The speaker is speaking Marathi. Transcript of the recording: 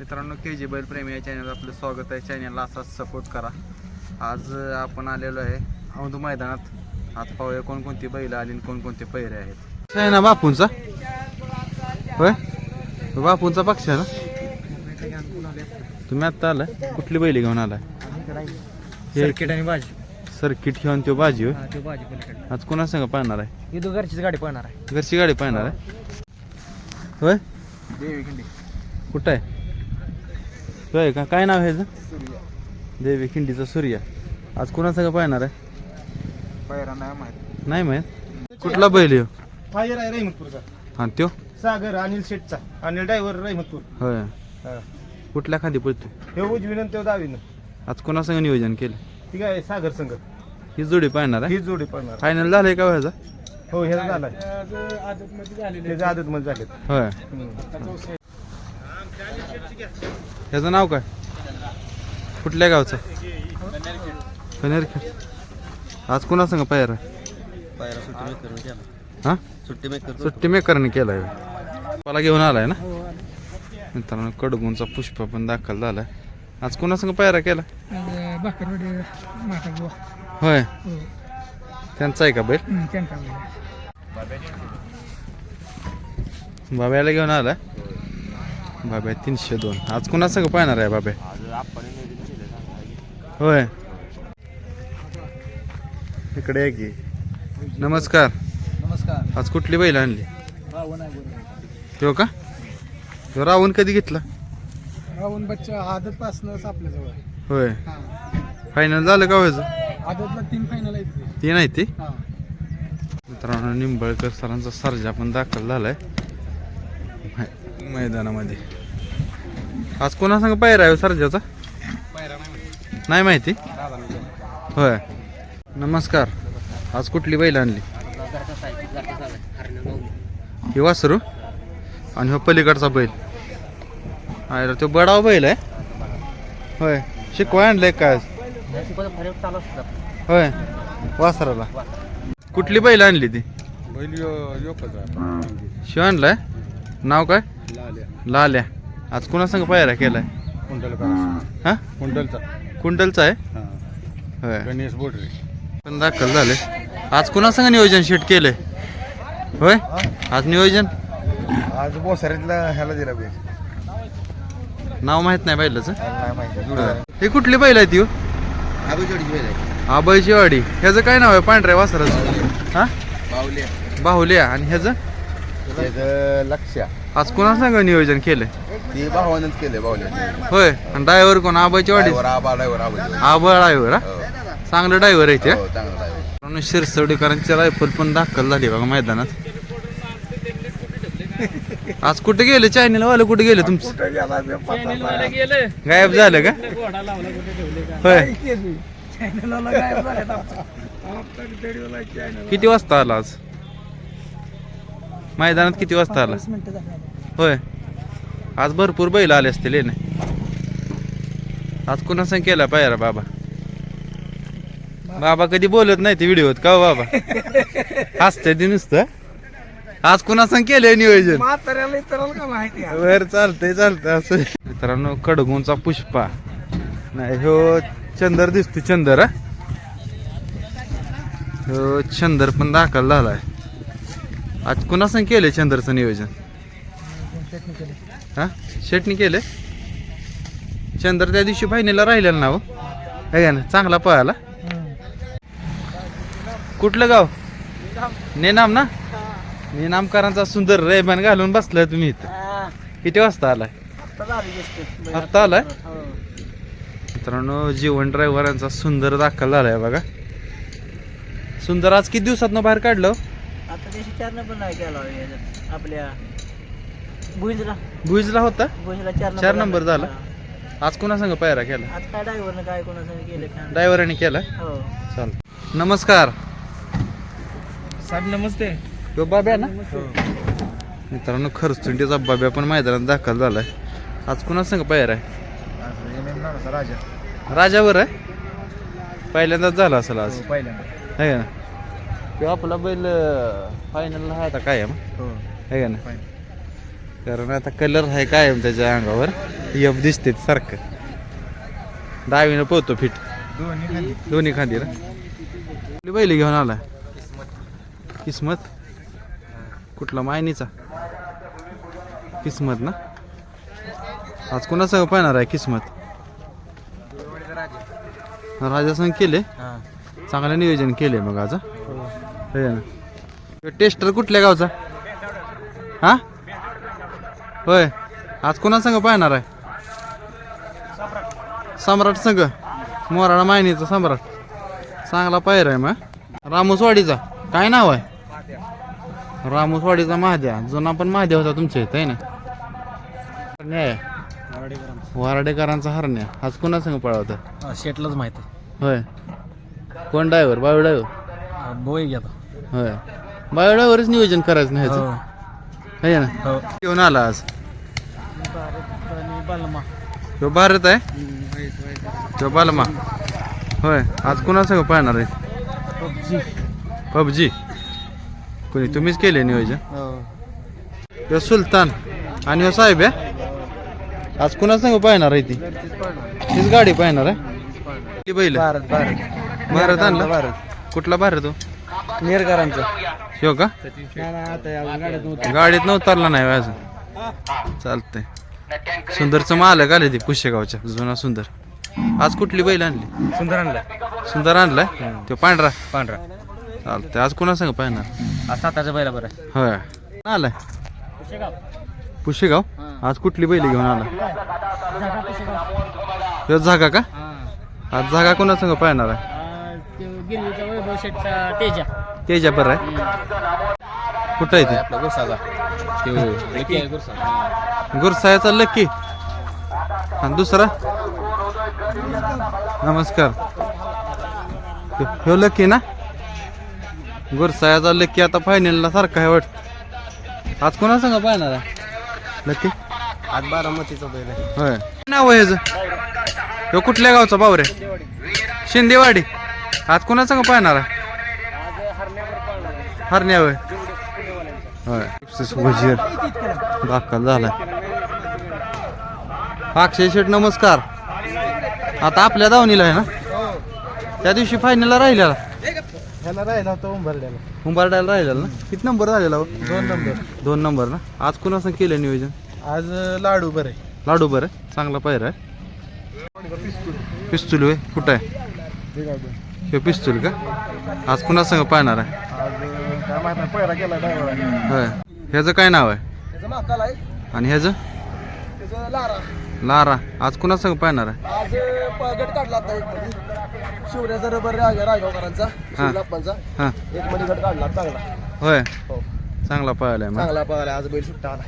मित्रांनो के जी बैल प्रेमी या चॅनल आपलं स्वागत आहे. चॅनलला असाच सपोर्ट करा. आज आपण आलेलो आहे औंध मैदानात. आज पाहूया कोणकोणती बैल आली आणि कोणकोणते पैरे आहेत. आहे ना बापूंचा? होय? बापूंचा पक्ष आहे ना? तुम्ही आत्ता आलाय? कुठली बैल घेऊन आलाय? सर्किट आणि भाजी सर्किट घेऊन तो बाजी होय? हा आज कोणा संग पाहणार आहे? घरचीच गाडी पळणार आहे. घरची गाडी पाहणार आहे? होय? कुठं आहे? होय का? काय नाव आहे ह्याचं? देवी खिंडीचा सूर्य. आज कोणा सगळं पाहणार आहे? नाही माहीत. नाही माहीत? कुठला बैल येऊ फायर आहे रहिमतपूरचा. हा त्यो? सागर अनिल शेटचा. अनिल ड्रायव्हर रहिमतपूर. होय. कुठल्या खाली पळतो हे उजवीनं ते डावीनं. आज कोणा संग नियोजन केलं? ठीक आहे सागर संघ. ही जोडी पाहणार आहे? ही जोडी पडणार फायनल झालंय का व्हायचा हो हे झालाय. त्याच्या आदत मध्ये झाले होय. ह्याचं नाव काय? कुठल्या गावचं? कनेरखेड आज कोणा संग पायरा? पैरा सुट्टी मेकर केला. हा? सुट्टी मेकर सुट्टी मेकरने केलाय मला घेऊन आलाय ना? मित्रांनो कडगुंचा पुष्प पण दाखल झालाय. आज कोणा संग पायरा केला? होय. हो. त्यांचा आहे का बैल? आहे. बाब्याला घेऊन आलाय. बाब्या तीनशे दोन. आज कोणा संग पाहणार आहे बाब्या? होय. इकडे आहे की नमस्कार. नमस्कार. आज कुठली बैल आणली? हो का? ह्यो रावण कधी घेतला? रावण बच्चा आदत पासनंच आपल्या जवळ आहे. होय. फायनल झालं का व्हायचं? आदतला तीन फायनल आहेत ते. ती नाही ती? हा. मित्रांनो निंबळकर सरांचा सर्जा पण दाखल झालाय. मैदानामध्ये. आज कोणा सांग पायरा आहे हो सर्जाचा? नाही माहिती? होय. नमस्कार. आज कुठली बैल आणली? ही वासरू आणि हो पलीकडचा बैल. आहे तो बडाव बैल आहे. होय. शिकवाय आणलंय काय होय. वासराला. कुठली बैल आणली ती? बैल शिव आणलाय? नाव काय? लाल्या. आज कोणा संग पायरा केलाय हा? कुंडलचा. कुंडलचा आहे? होय. गणेश बोडरे. पण दाखल झाले. आज कोणा संग नियोजन शीट केलंय? होय? आज नियोजन? आज बोसारीतला ह्याला दिला बैल. नाव माहीत नाही बैलाचं? नाही माहिती. होय. हे कुठली बैल आहे ती हो? आबाईची वाडी ह्याचं काय नाव आहे? पांढऱ्या वासराचं. हा? बाहुल्या. आणि ह्याचं? लक्ष आज कोणा संग नियोजन केलंय? ते भावानंच केले बावले होय आणि ड्रायव्हर कोण? आबाईची वाडी? आबा ड्रायव्हर आबा आबा ड्रायव्हर हा? चांगलं ड्रायव्हर आहे ते? हा? चांगला driver. मित्रांनो शिरसवडीकरांची रायफल पण दाखल झाली बघा मैदानात. आज कुठे गेले? चायनीला वाले कुठे गेले तुमचं? गायब झालं का? होय. किती वाजता आला आज? मैदानात किती वाजता आला? पाच मिनिटं झाली. होय. आज भरपूर बैल आले असतील हे ना. आज कुणा संग केला पायरा बाबा? बाबा कधी बोलत नाही ते व्हिडिओत का हो बाबा? हसते ते नुसतं. आज कुणा संग केलंय नियोजन? म्हाताऱ्याला इतराला का माहिती आहे? वर चालतंय चालतंय असं. मित्रांनो कडगुंचा पुष्पा. नाही ह्यो चंदर दिसतो चंदर हा. चंदर पण दाखल झालाय. आज कुणा संग केलंय चंदरचं नियोजन? हा? शेटनी केले चंद्र त्या दिवशी बहिणीला राहिलेला ना हो. है का ना चांगला पळाला. कुठलं गाव? नेनाम ना? नेनामकरांचा सुंदर रेबन घालून बसलाय तुम्ही इथं. किती वाजता आलाय. आत्ता आलाय? हो. मित्रांनो जीवन ड्रायव्हरांचा सुंदर दाखल झालाय बघा. सुंदर आज किती दिवसात बाहेर काढलं नंबर नाही केला हो याच्यात. आपल्या भुजला भुजला होता? भुजला चार चार नंबर झाला? हा. आज कोणा संग पायरा केला? आज काय ड्रायव्हरनं काय कोणाचं केलं काय ड्रायव्हरांनी केला? हो. चाल. नमस्कार. साहेब नमस्ते. तो बाब्या ना? मित्रांनो खरचुंडीचा बाब्या पण मैदानात दाखल झालाय. आज कुणा संग पायर आहे? राजा. राजावर आहे? पहिल्यांदाच झाला असेल आज. पहिल्यांदा. आहे का? ना तो आपला बैल फायनलला आहे आता कायम. हो. आहे का ना कारण आता कलर आहे कायम त्याच्या अंगावर. यफ दिसते सारखं. डावीनं पोहतो फिट. दोन्ही खांदी. ना कुठली बैल घेऊन आला किस्मत? कुठला मायनीचा? किस्मत ना? आज कोणासंग पाहणार आहे किस्मत? राजा. संघ केले? चांगलं नियोजन केले मग आज हं? हे? टेस्टर कुठल्या गावचा? हा? होय. आज कोणासंग पाहणार आहे? सम्राट संघ. मोराळा मायनीचा सम्राट. चांगला पायर आहे मग. रामोसवाडीचा. काय नाव आहे? रामोसवाडीचा महाद्या जुना पण महाद्या होता तुमच्या इथं आहे ना? वारडेकरांचा हरण्या. आज कोणा संग पळवता शेटलाच माहिती होय. कोण ड्रायव्हर? Bio driver? बोई घेतो. होय. बायो ड्रायव्हरच नियोजन करायचं नाही ह्याचं. है. ना? हो. घेऊन आला आज? तो भारत आहे? तो बालमा. होय. आज कुणा संग पाहणार आहे? पबजी. कोणी? तुम्हीच केले नियोजन? ह्यो सुलतान आणि ह्यो साहेब आहे? आज कुणा संग पाहणार आहे ती? तीच गाडी पाहणार आहे? ती बैल. भारत भारत. भारत आणला? भारत. कुठला भारत हो? नेरकरांचं. ह्यो का? आता गाड्यात गाडीत न उतरला नाही होय अजून. चालतंय. सुंदरचं मालक आले ते पुष्यगावच्या जुना सुंदर. आज कुठली बैल आणली? सुंदर आणला सुंदर आणलाय? तो पांढरा? पांढरा. चालतंय. आज कोणा संग पाहणार? आज साताच्या बैला बरं होय. आलाय? पुशेगाव आज कुठली बैल घेऊन आला? ह्यो जागा का? आज जागा कोणा संग पाहणार आहे? गिरवीचा वैभव शेटचा तेजा. तेजा बरं आहे? कुठं आहे ते? आपला गुसाचा गुरसा. गुरसायाचा लक्की आणि दुसरा? नमस्कार. ह्यो- लक्की ना? गुरसायाचा लक्की आता फायनलला सारखा आहे वाटत आज कोणा सांगा पाहणार आहे? लक्की आज बारामतीचा बैल आहे. होय. नाव आहे ह्याचं? ह्यो कुठल्या गावचा बावरे? शिंदेवाडी. आज कोणा सांगा पाहणार आहे? हरण्या होय. होय. वजीर. दाखल झालाय. अक्षय शेठ नमस्कार. आता आपल्या दावणीला आहे ना? त्या दिवशी फायनलला राहिलेला. ह्याला राहिला होता उंबरड्याला. उंबरड्याला राहिलेला ना? किती नंबर झालेला हो? दोन नंबर दोन नंबर ना? आज कोणाचं केलं नियोजन? आज लाडू बरे. लाडू बरं? चांगला पायरा आहे. पिस्तूल होय. कुठं आहे? हे पिस्तूल का? आज कुणा संग पाहणार आहे? काय माहीत नाही पहिला गेला ड्रायव्हर होय. ह्याचं काय नाव आहे? त्याचं महाकाल आहे आणि ह्याचं? त्याचं लारा. लारा आज कुणा संग पाहणार आहे? आज प- गट काढला आता एक मध्ये शिवऱ्याचा रबर राग राघवकरांचा शिवलाप्पांचा. हां. एक मध्ये गट काढला चांगला. होय. हो. चांगला मग. चांगला पळाला आज बैल सुट्टा आला